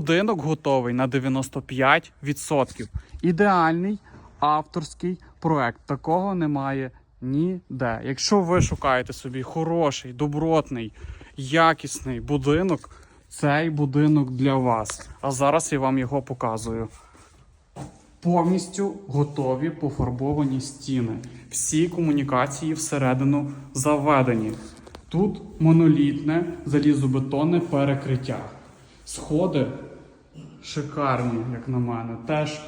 Будинок готовий на 95%. Ідеальний авторський проект. Такого немає ніде. Якщо ви шукаєте собі хороший, добротний, якісний будинок, цей будинок для вас. А зараз я вам його показую. Повністю готові пофарбовані стіни. Всі комунікації всередину заведені. Тут монолітне залізобетонне перекриття. Сходи шикарні, як на мене. Теж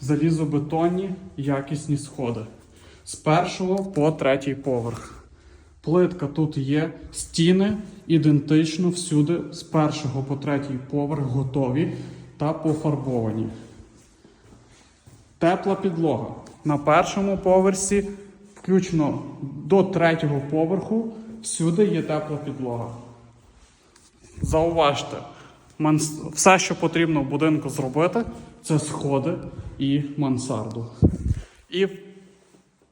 залізобетонні, якісні сходи. З першого по третій поверх. Плитка тут є, стіни ідентично всюди з першого по третій поверх готові та пофарбовані. Тепла підлога. На першому поверсі, включно до третього поверху, всюди є тепла підлога. Зауважте, все, що потрібно в будинку зробити, це сходи і мансарду. І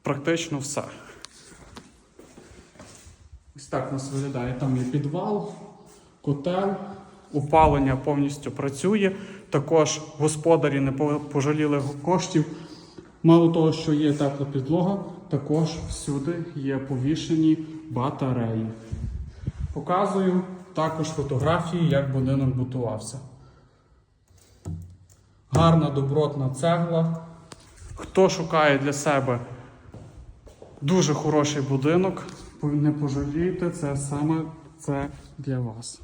практично все. Ось так нас виглядає. Там є підвал, котел, опалення повністю працює. Також господарі не пожаліли коштів. Мало того, що є тепла підлога, також всюди є повішені батареї. Показую також фотографії, як будинок будувався. Гарна добротна цегла. Хто шукає для себе дуже хороший будинок, не пожалійте, це саме це для вас.